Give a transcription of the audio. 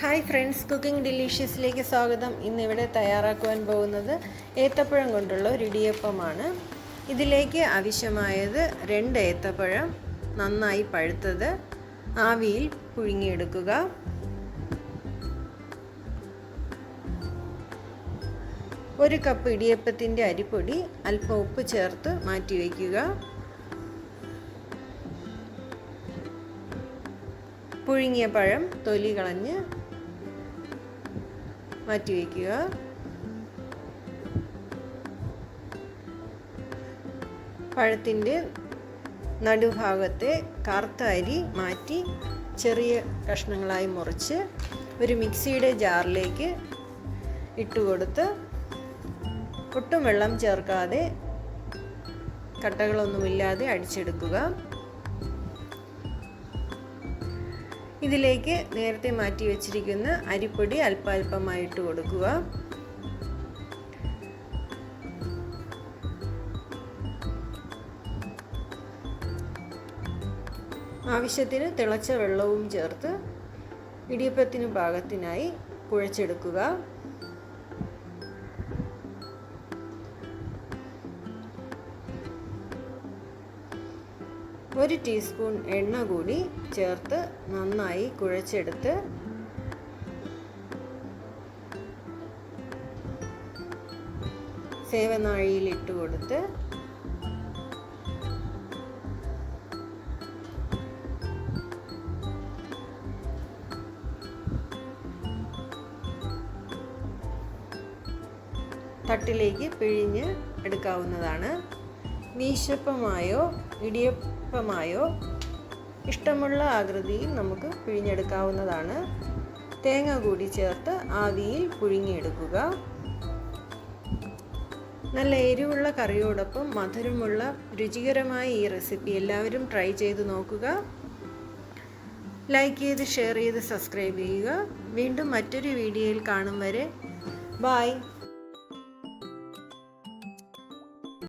Hi friends cooking ഡിലീഷ്യസിലേക്ക് സ്വാഗതം. ഇന്നിവിടെ തയ്യാറാക്കുവാൻ പോകുന്നത് ഏത്തപ്പഴം കൊണ്ടുള്ള ഒരു ഇടിയപ്പമാണ്. ഇതിലേക്ക് ആവശ്യമായത് രണ്ട് ഏത്തപ്പഴം നന്നായി പഴുത്തത് ആവിയിൽ പുഴുങ്ങിയെടുക്കുക. ഒരു കപ്പ് ഇടിയപ്പത്തിന്റെ അരിപ്പൊടി അല്പം ഉപ്പ് ചേർത്ത് മാറ്റി വയ്ക്കുക. പുഴുങ്ങിയ പഴം തൊലി കളഞ്ഞ് മാറ്റി വയ്ക്കുക. പഴത്തിന്റെ നടുഭാഗത്തെ കറുത്ത അരി മാറ്റി ചെറിയ കഷ്ണങ്ങളായി മുറിച്ച് ഒരു മിക്സിയുടെ ജാറിലേക്ക് ഇട്ട് കൊടുത്ത് ഒട്ടും വെള്ളം ചേർക്കാതെ കട്ടകളൊന്നുമില്ലാതെ അടിച്ചെടുക്കുക. ഇതിലേക്ക് നേരത്തെ മാറ്റി വെച്ചിരിക്കുന്ന അരിപ്പൊടി അല്പാൽപമായിട്ട് കൊടുക്കുക. ആവശ്യത്തിന് തിളച്ച വെള്ളവും ചേർത്ത് ഇടിയപ്പത്തിന് പാകത്തിനായി കുഴച്ചെടുക്കുക. ഒരു ടീസ്പൂൺ എണ്ണ കൂടി ചേർത്ത് നന്നായി കുഴച്ചെടുത്ത് സേവനാഴിയിൽ ഇട്ട് കൊടുത്ത് തട്ടിലേക്ക് പിഴിഞ്ഞ് എടുക്കാവുന്നതാണ്. വീശപ്പമായോ ഇടിയപ്പമായോ ഇഷ്ടമുള്ള ആകൃതിയിൽ നമുക്ക് പിഴിഞ്ഞെടുക്കാവുന്നതാണ്. തേങ്ങ കൂടി ചേർത്ത് ആവിയിൽ പുഴുങ്ങിയെടുക്കുക. നല്ല എരിവുള്ള കറിയോടൊപ്പം മധുരമുള്ള രുചികരമായ ഈ റെസിപ്പി എല്ലാവരും ട്രൈ ചെയ്ത് നോക്കുക. ലൈക്ക് ചെയ്ത് ഷെയർ ചെയ്ത് സബ്സ്ക്രൈബ് ചെയ്യുക. വീണ്ടും മറ്റൊരു വീഡിയോയിൽ കാണും വരെ. ബായ്